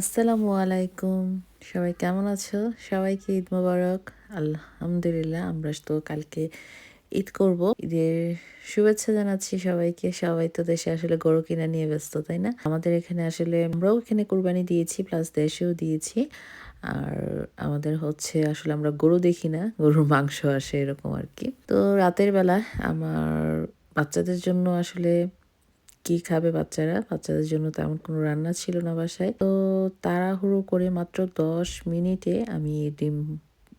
আসসালামু আলাইকুম। সবাই কেমন আছো? সবাইকে ঈদ মোবারক। আলহামদুলিল্লাহ, আমরা তো কালকে ঈদ করব। ঈদের শুভেচ্ছা জানাচ্ছি সবাইকে। সবাই তো দেশে আসলে গরু কিনা নিয়ে ব্যস্ত, তাই না? আমাদের এখানে আসলে আমরাও এখানে কুরবানি দিয়েছি প্লাস দেশেও দিয়েছি। আর আমাদের হচ্ছে আসলে আমরা গরু দেখি না, গরুর মাংস আসে এরকম আর কি। তো রাতের বেলা আমার বাচ্চাদের জন্য আসলে কি খাবে বাচ্চারা? বাচ্চাদের জন্য তেমন কোনো রান্না ছিল না বাসায়। তো তাড়াহুড়ো করে মাত্র দশ মিনিটে আমি ডিম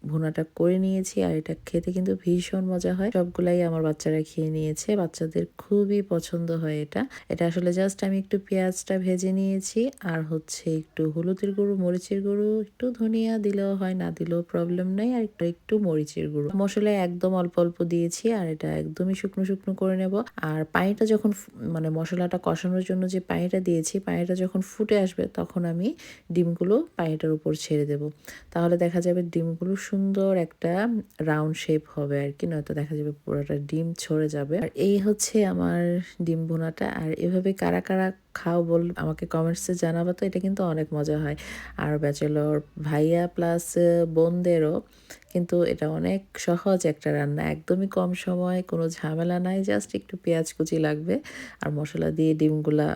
ভুনাটা করে নিয়েছি আর এটা খেতে কিন্তু ভীষণ মজা হয়। সবগুলাই আমার বাচ্চারা খেয়ে নিয়েছে। বাচ্চাদের খুবই পছন্দ হয় এটা। এটা আসলে জাস্ট আমি একটু পেঁয়াজটা ভেজে নিয়েছি আর হচ্ছে একটু হলুদের গুঁড়ো, মরিচের গুঁড়ো, একটু ধনিয়া দিলেও হয়, না দিলেও প্রবলেম নেই। আর একটু একটু মরিচের গুঁড়ো। মশলা একদম অল্প অল্প দিয়েছি আর এটা একদমই শুকনো শুকনো করে নেব। আর পানিটা যখন মানে মশলাটা কষানোর জন্য যে পানিটা দিয়েছি, পানিটা যখন ফুটে আসবে তখন আমি ডিমগুলো পানিটার উপর ছেড়ে দেব। তাহলে দেখা যাবে ডিমগুলো সুন্দর একটা রাউন্ড শেপ হবে আর কি, নয়তো দেখা যাবে পুরোটা ডিম ছড়ে যাবে। আর এই হচ্ছে আমার ডিম বোনাটা আর এভাবে কারা কারা খাও বল, আমাকে কমেন্টসে জানাব তো, এটা কিন্তু অনেক মজা হয়। আর ব্যাচেলর ভাইয়া প্লাস বোনদেরও কিন্তু এটা অনেক সহজ একটা রান্না, একদমই কম সময়, কোনো ঝামেলা নাই জাস্ট একটু পেঁয়াজ কুচি লাগবে, আর মশলা দিয়ে ডিমগুলা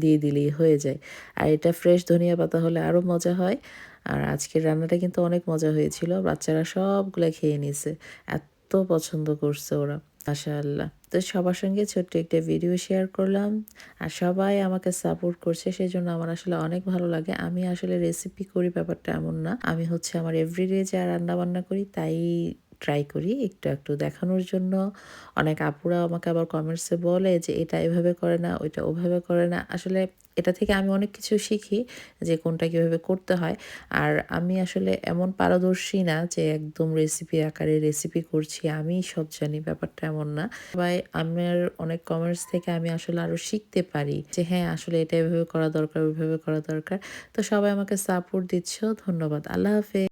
দিয়ে দিলেই হয়ে যায়। আর এটা ফ্রেশ ধনিয়া পাতা হলে আরও মজা হয়। আর আজকের রান্নাটা কিন্তু অনেক মজা হয়েছিল। বাচ্চারা সবগুলো খেয়ে নিছে। এত পছন্দ করছে ওরা। মাশাআল্লাহ। তো সবার সঙ্গে ছোট্ট একটা ভিডিও শেয়ার করলাম। আর সবাই আমাকে সাপোর্ট করছে সেই জন্য আমার আসলে অনেক ভালো লাগে। আমি আসলে রেসিপি করি ব্যাপারটা এমন না। আমি হচ্ছে আমার এভরিডে যা রান্না বান্না করি, তাই ট্রাই করি একটু একটু দেখানোর জন্য। অনেক আপুরা আমাকে আবার কমেন্টসে বলে যে, এটা এভাবে করে না, ওইটা ওভাবে করে না। আসলে এটা থেকে আমি অনেক কিছু শিখি যে, কোনটা কীভাবে করতে হয়। আর আমি আসলে এমন পারদর্শী না যে, একদম রেসিপি আকারে রেসিপি করছি, আমি সব জানি, ব্যাপারটা এমন না। সবাই আমার অনেক কমেন্টস থেকে আমি আসলে আরও শিখতে পারি যে হ্যাঁ আসলে এটা এভাবে করা দরকার, ওইভাবে করা দরকার। তো সবাই আমাকে সাপোর্ট দিচ্ছ, ধন্যবাদ, আল্লাহ হাফেজ।